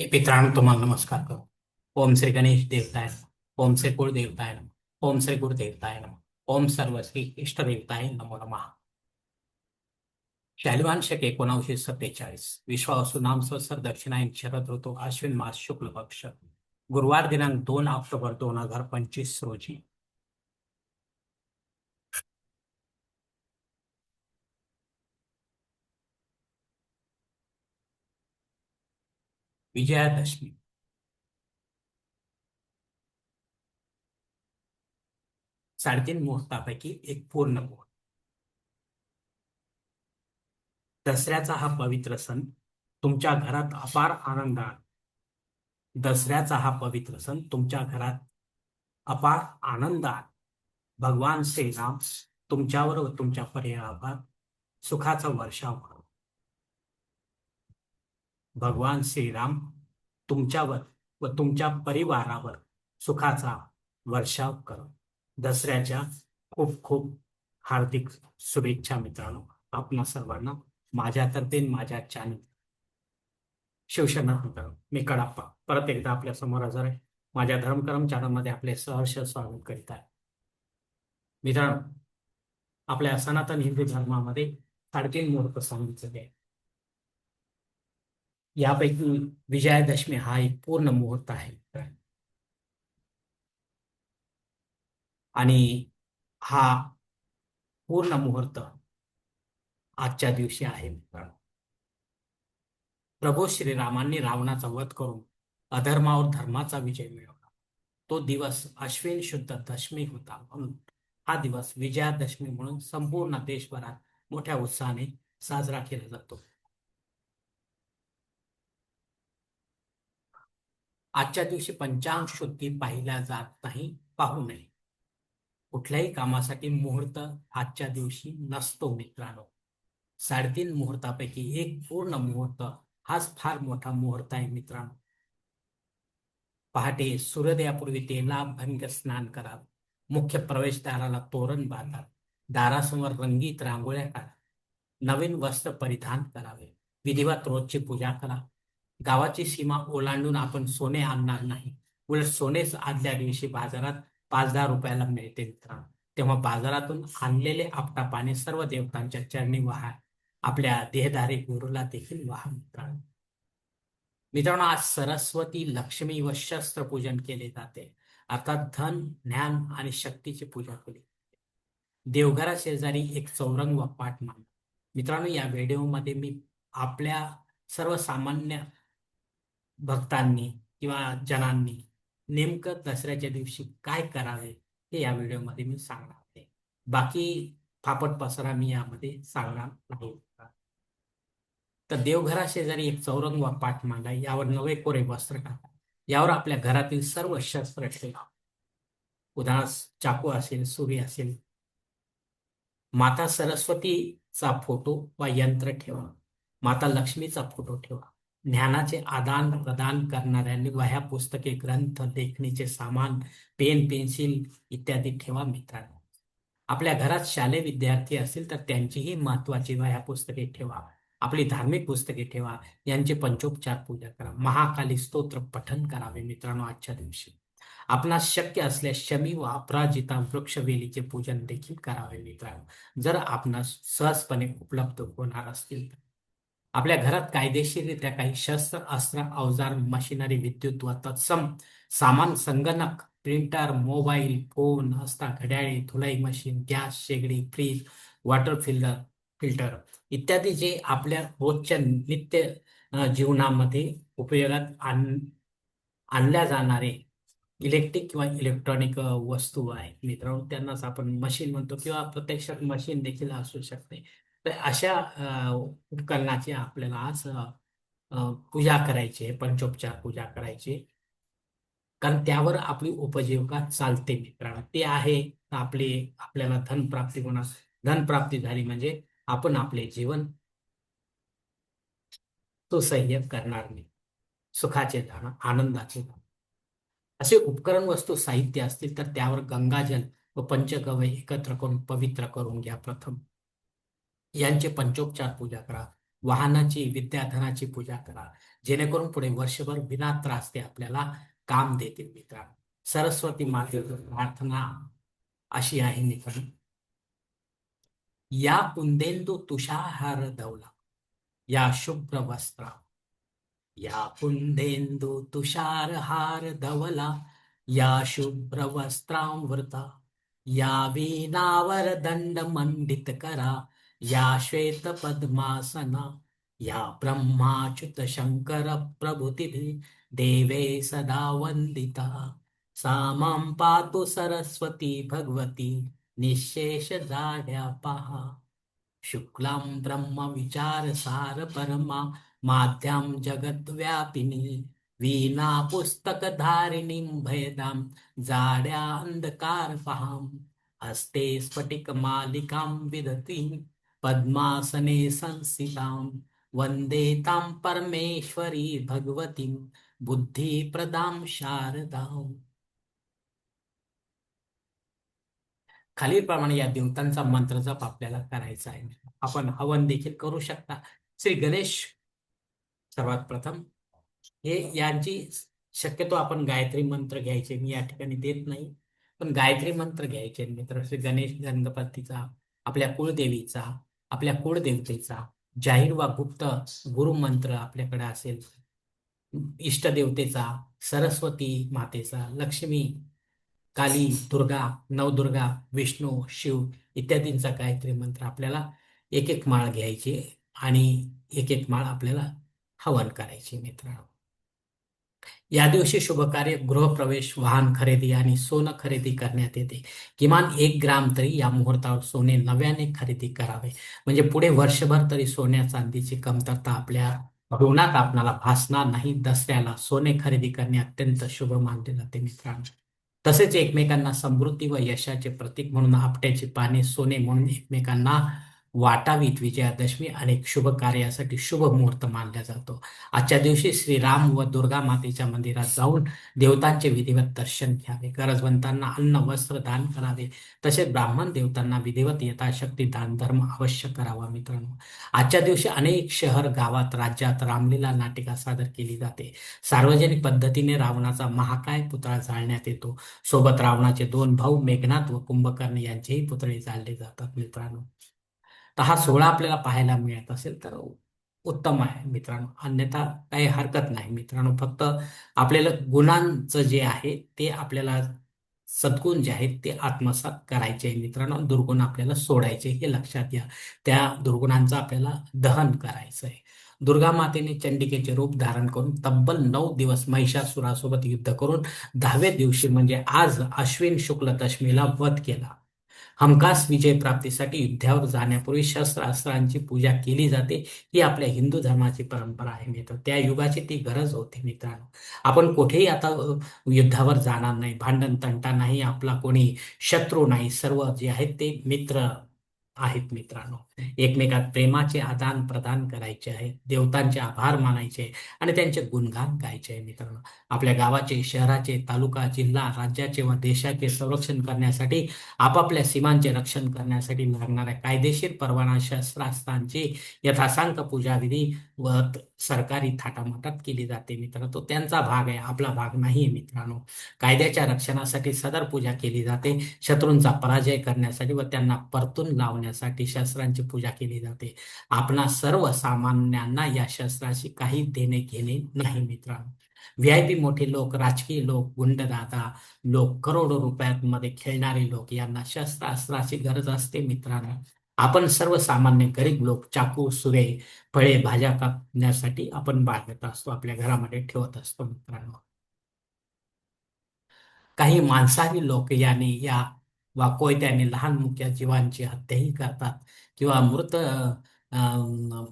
तुम्हाला नमस्कार करो। ओम श्री गणेश देवताय नम। ओम श्री कुळ देवताय नम। ओम श्री गुरु देवताय नम। ओम सर्व श्री इष्ट देवताय नमो नम। शालिवान शक एकोणावीसशे सत्तेचाळीस। विश्वासू नाम संवत्सर दक्षिणायन शरद ऋतू अश्विन मास शुक्ल पक्ष। गुरुवार दिनांक दोन ऑक्टोबर दोन हज़ार पंचवीस रोजी। विजयादशमी साडेतीन मुहूर्तापैकी एक पूर्ण मुहूर्त दसऱ्याचा हा पवित्र सण तुमच्या घरात अपार आनंद दसऱ्याचा हा पवित्र सण तुमच्या घरात अपार आनंदात भगवान श्रीराम तुमच्यावर व तुमच्या परिवारावर सुखाचा वर्षाव भगवान श्रीराम तुमच्यावर व तुमच्या परिवारावर सुखाचा वर्षाव करो. दसऱ्याच्या खूप खूप हार्दिक शुभेच्छा मित्रांनो. आपणा सर्वांना माझ्यातर्फे माझ्या चॅनल शिवसेना मित्रांनो मी कडाप्पा. परत एकदा आपल्यासमोर हजर आहे. माझ्या धर्मकरम चॅनलमध्ये आपले सहर्ष स्वागत करीत आहे. मित्रांनो आपल्या सनातन हिंदू धर्मामध्ये साडेतीन मुहूर्त सांगितलेले आहे यापैकी विजयादशमी हा एक पूर्ण मुहूर्त आहे. आणि हा पूर्ण मुहूर्त आजच्या दिवशी आहे मित्रांनो. प्रभू श्रीरामांनी रावणाचा वध करून अधर्मावर धर्माचा विजय मिळवला. तो दिवस अश्विन शुद्ध दशमी होता. म्हणून हा दिवस विजयादशमी म्हणून संपूर्ण देशभरात मोठ्या उत्साहाने साजरा केला जातो. आजच्या दिवशी पंचांग शुद्धी पाहिल्या जात नाही पाहू नये. कुठल्याही कामासाठी मुहूर्त आजच्या दिवशी नसतो मित्रांनो. साडेतीन मुहूर्तापैकी एक पूर्ण मुहूर्त हाच फार मोठा मुहूर्त आहे मित्रांनो. पहाटे सूर्योदयापूर्वी तेला भंग स्नान करावं मुख्य प्रवेशद्वाराला तोरण बांधा. दारासमोर रंगीत रांगोळ्या काढा. नवीन वस्त्र परिधान करावे. विधिवत रोजची पूजा करा. गावाची सीमा ओलांडून आपण सोने आणणार नाही. उलट सोनेच आदल्या दिवशी बाजारात पाच दहा रुपयाला मिळते मित्रांनो. तेव्हा बाजारातून आणलेले आपटा पाणी सर्व देवतांच्या चरणी वाहा. आपल्या देहधारी गुरुला देखील वाहा मित्रांनो. मित्रांनो आज सरस्वती लक्ष्मी व शस्त्र पूजन केले जाते. अर्थात धन ज्ञान आणि शक्तीची पूजा केली देवघरा शेजारी एक चौरंग व पाठ मान मित्रांनो या व्हिडिओमध्ये मी आपल्या सर्वसामान्य भक्तांनी किंवा जनांनी नेमकं दसऱ्याच्या दिवशी काय करावे हे या व्हिडिओमध्ये मी सांगणार आहे. बाकी फापट पसरा मी यामध्ये सांगणार नाही. तर देवघरा शेजारी एक चौरंग वा पाठ मांडा यावर नवे कोरे वस्त्र टाका यावर आपल्या घरातील सर्व शस्त्र ठेवा. उदाहरणार्थ चाकू असेल सुरी असेल माता सरस्वतीचा फोटो वा यंत्र ठेवा. माता लक्ष्मीचा फोटो ठेवा. ज्ञानाचे आदान प्रदान करणाऱ्यांनी वह्या पुस्तके ग्रंथ लेखणीचे सामान पेन पेन्सिल इत्यादी ठेवा मित्रांनो. आपल्या घरात शालेय विद्यार्थी असतील तर त्यांचीही महत्वाची वह्या पुस्तके ठेवा. आपली धार्मिक पुस्तके ठेवा. यांचे पंचोपचार पूजा करा. महाकाली स्तोत्र पठन करावे मित्रांनो आजच्या दिवशी. आपणास शक्य असल्यास शमी व अपराजिता वृक्षवेलीचे पूजन देखील करावे मित्रांनो. जर आपणास सहजपणे उपलब्ध होणार असतील तर. आपल्या घरात कायदेशीररित्या काही शस्त्र अस्त्र अवजार मशिनरी विद्युत व तत्सम सामान संगणक प्रिंटर मोबाईल फोन हस्ता घड्याळे धुलाई मशीन गॅस शेगडी फ्रीज वॉटर फिल्टर फिल्टर इत्यादी जे आपल्या रोजच्या नित्य जीवनामध्ये उपयोगात आण आणल्या जाणारे इलेक्ट्रिक किंवा इलेक्ट्रॉनिक वस्तू आहेत. मित्रांनो त्यांनाच आपण मशीन म्हणतो किंवा प्रत्यक्षात मशीन देखील असू शकते. तर अशा उपकरणाची आपल्याला आज पूजा करायची आहे पंचोपचार पूजा करायची. कारण त्यावर आपली उपजीविका चालते मित्रांनो. ते आहे आपली आपल्याला धनप्राप्ती होणार. धनप्राप्ती झाली म्हणजे आपण आपले जीवन सुसह्य करणार नाही. सुखाचे धान आनंदाचे असे उपकरण वस्तू साहित्य असतील तर त्यावर गंगाजल व पंचगवय एकत्र करून पवित्र करून घ्या प्रथम. यांचे पंचोपचार पूजा करा. वाहनाची विद्याधनाची पूजा करा. जेणेकरून पुढे वर्षभर विना त्रास ते आपल्याला काम देतील मित्र सरस्वती मातेची प्रार्थना अशी आहे मित्र या कुंदेंदू तुषार धवला या शुभ्र वस्त्रा या कुंदेंदू तुषार हार धवला या शुभ्र वस्त्रामृता या वीणावर दंड मंडित करा. या श्वेत पद्मासना या ब्रह्माच्युत शंकर देवे सदा वंदिता सामां पातु सरस्वती भगवती निशेष जाड्या पहा शुक्लां ब्रह्म विचार सार परमा माध्यम जगत व्यापिनी वीणा पुस्तक भयदाम जाड्या अंधकार पहाम हस्ते स्फटिक मालिकां विदती पद्मासने संस्थितां वन्दे तां परमेश्वरी भगवतीं बुद्धिप्रदां शारदां। खालीलप्रमाणे या देवतांचा मंत्र जप आपल्याला करायचा आहे. आपण हवन देखील करू शकता. श्री गणेश सर्वात प्रथम हे यांची शक्यतो आपण गायत्री मंत्र घ्यायचे मी या ठिकाणी देत नाही. पण गायत्री मंत्र घ्यायचे मित्र श्री गणेश गणपतीचा आपल्या कुळदेवीचा आपल्या कुळदेवतेचा जाहीर वा गुप्त गुरुमंत्र आपल्याकडे असेल. इष्टदेवतेचा सरस्वती मातेचा लक्ष्मी काली दुर्गा नवदुर्गा विष्णू शिव इत्यादींचा गायत्री मंत्र आपल्याला एक एक माळ घ्यायची आणि एक एक माळ आपल्याला हवन करायची मित्रांनो. या दिवशी शुभ कार्य गृहप्रवेश वाहन खरेदी आणि सोनं खरेदी करण्यात येते. किमान एक ग्राम तरी या मुहूर्तावर सोने नव्याने खरेदी करावे. म्हणजे पुढे वर्षभर तरी सोन्या चांदीची कमतरता आपल्या जीवनात आपणाला भासणार नाही. दसऱ्याला सोने खरेदी करणे अत्यंत शुभ मानले जाते मित्रांनो. तसेच एकमेकांना समृद्धी व यशाचे प्रतीक म्हणून आपट्याची पाने सोने म्हणून एकमेकांना वाटावीत विजयादशमी अनेक शुभ कार्यासाठी शुभ मुहूर्त मानला जातो. आजच्या दिवशी श्रीराम व दुर्गा मातेच्या मंदिरात जाऊन देवतांचे विधिवत दर्शन घ्यावे. गरजवंतांना अन्न वस्त्र दान करावे. तसेच ब्राह्मण देवतांना विधिवत यथाशक्ती दान धर्म अवश्य करावा मित्रांनो. आजच्या दिवशी अनेक शहर गावात राज्यात रामलीला नाटिका सादर केली जाते. सार्वजनिक पद्धतीने रावणाचा महाकाय पुतळा जाळण्यात येतो. सोबत रावणाचे दोन भाऊ मेघनाथ व कुंभकर्ण यांचेही पुतळे जाळले जातात मित्रांनो. तर हा सोहळा आपल्याला पाहायला मिळत असेल तर उत्तम आहे मित्रांनो. अन्यथा काही हरकत नाही. मित्रांनो फक्त आपल्याला गुणांचं जे आहे ते आपल्याला सद्गुण जे आहेत ते आत्मसात करायचे आहे मित्रांनो. दुर्गुण आपल्याला सोडायचे हे लक्षात घ्या. त्या दुर्गुणांचं आपल्याला दहन करायचं आहे. दुर्गा मातेने चंडिकेचे रूप धारण करून तब्बल नऊ दिवस महिषासुरासोबत युद्ध करून दहाव्या दिवशी म्हणजे आज अश्विन शुक्ल दशमीला वध केला. हमखास विजय प्राप्तीसाठी युद्धावर जाण्यापूर्वी शस्त्रास्त्रांची पूजा केली जाते. ही आपल्या हिंदू धर्माची परंपरा आहे मित्र. त्या युगाची ती गरज होती मित्रांनो. आपण कुठेही आता युद्धावर जाणार नाही. भांडण तंटा नाही. आपला कोणी शत्रू नाही. सर्व जे आहेत ते मित्र आहेत मित्रांनो. एकमेकात प्रेमाचे आदान प्रदान करायचे आहे देवतांचे आभार मानायचे आणि त्यांचे गुणगान गायचे आहे मित्रांनो. आपल्या गावाचे शहराचे तालुका जिल्हा राज्याचे व देशाचे संरक्षण करण्यासाठी आपापल्या सीमांचे रक्षण करण्यासाठी लागणाऱ्या कायदेशीर परवाना शस्त्रास्त्रांची यथासांग पूजाविधी व सरकारी थाटामाटात केली जाते मित्रांनो. तो त्यांचा भाग आहे आपला भाग नाही मित्रांनो. कायद्याच्या रक्षणासाठी सदर पूजा केली जाते शत्रूंचा पराजय करण्यासाठी व त्यांना परतून लावण्यासाठी शस्त्रांची पूजा केली जाते. आपणा सर्वसामान्यांना या शस्त्राशी काही देणे घेणे नाही मित्रांनो. व्हीआयपी मोठे लोक राजकीय लोक गुंडदादा लोक करोडो रुपयांमध्ये खेळणारे लोक यांना शस्त्रास्त्राची गरज असते मित्रांनो. आपण सर्वसामान्य गरीब लोक चाकू सुरे फळे भाज्या कापण्यासाठी आपण बाळगत असतो आपल्या घरामध्ये ठेवत असतो मित्रांनो. काही मांसाहारी लोक याने या वा कोयत्याने लहान मुक्या जीवांची हत्याही करतात. किंवा मृत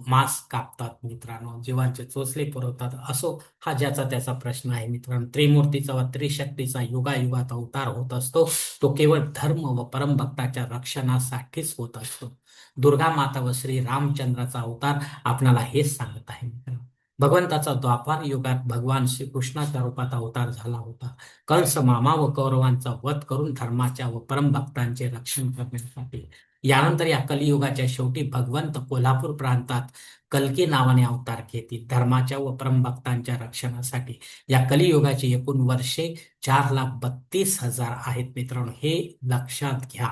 मांस कापतात मित्रांनो. जीवांचे चोचले पुरवतात. असो हा ज्याचा त्याचा प्रश्न आहे मित्रांनो. त्रिमूर्तीचा व त्रिशक्तीचा युगायुगात अवतार होत असतो. तो केवळ धर्म व परमभक्ताच्या रक्षणासाठीच होत असतो. दुर्गा माता व श्री रामचंद्राचा अवतार आपणाला हेच सांगत आहे मित्रांनो. भगवंताचा द्वापार युगात भगवान श्रीकृष्णाच्या रूपात अवतार झाला होता. कंस मामा व कौरवांचा वध करून धर्माच्या व परमभक्तांचे रक्षण करण्यासाठी. यानंतर या कलियुगाच्या शेवटी भगवंत कोल्हापूर प्रांतात कलकी नावाने अवतार घेतील. धर्माच्या व परमभक्तांच्या रक्षणासाठी या कलियुगाची एकूण वर्षे चार लाख बत्तीस हजार आहेत मित्रांनो. हे लक्षात घ्या.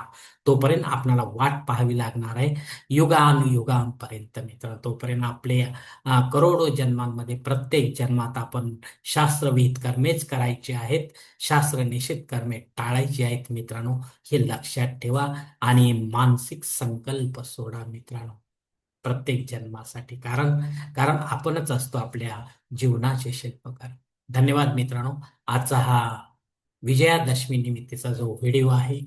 तोपर्यंत आपल्याला वाट पाहावी लागणार आहे. युगानुयुगांपर्यंत मित्र तोपर्यंत आपले करोडो जन्मांमध्ये प्रत्येक जन्मात आपण शास्त्रविहित कर्मेच करायचे आहेत. शास्त्र निषेध कर्मे टाळायची आहेत मित्रांनो. हे लक्षात ठेवा आणि मानसिक संकल्प सोडा मित्रांनो. प्रत्येक जन्मासाठी. कारण कारण आपणच असतो आपल्या जीवनाचे शिल्पकार. धन्यवाद मित्रांनो. आजचा हा विजयादशमी निमित्तचा जो व्हिडिओ आहे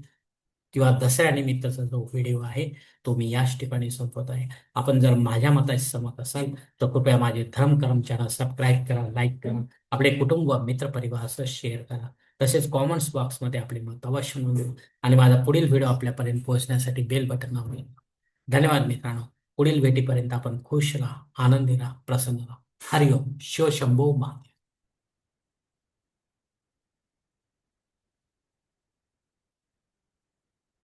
किंवा दसऱ्यानिमित्तचा जो व्हिडिओ आहे तो मी याच ठिकाणी संपवत आहे. आपण जर माझ्या मताशी सहमत असाल तर कृपया माझे धर्म चॅनल सबस्क्राईब करा लाईक करा आपले कुटुंब मित्रपरिवारासह शेअर करा. तसेच कॉमेंट्स बॉक्समध्ये आपले मत अवश्य नोंदवू आणि माझा पुढील व्हिडिओ आपल्यापर्यंत पोहोचण्यासाठी बेल बटन दाबून धन्यवाद मित्रांनो. पुढील भेटीपर्यंत आपण खुश राहा आनंदी राहा प्रसन्न राहा. हरिओम. शिव शंभो महादेव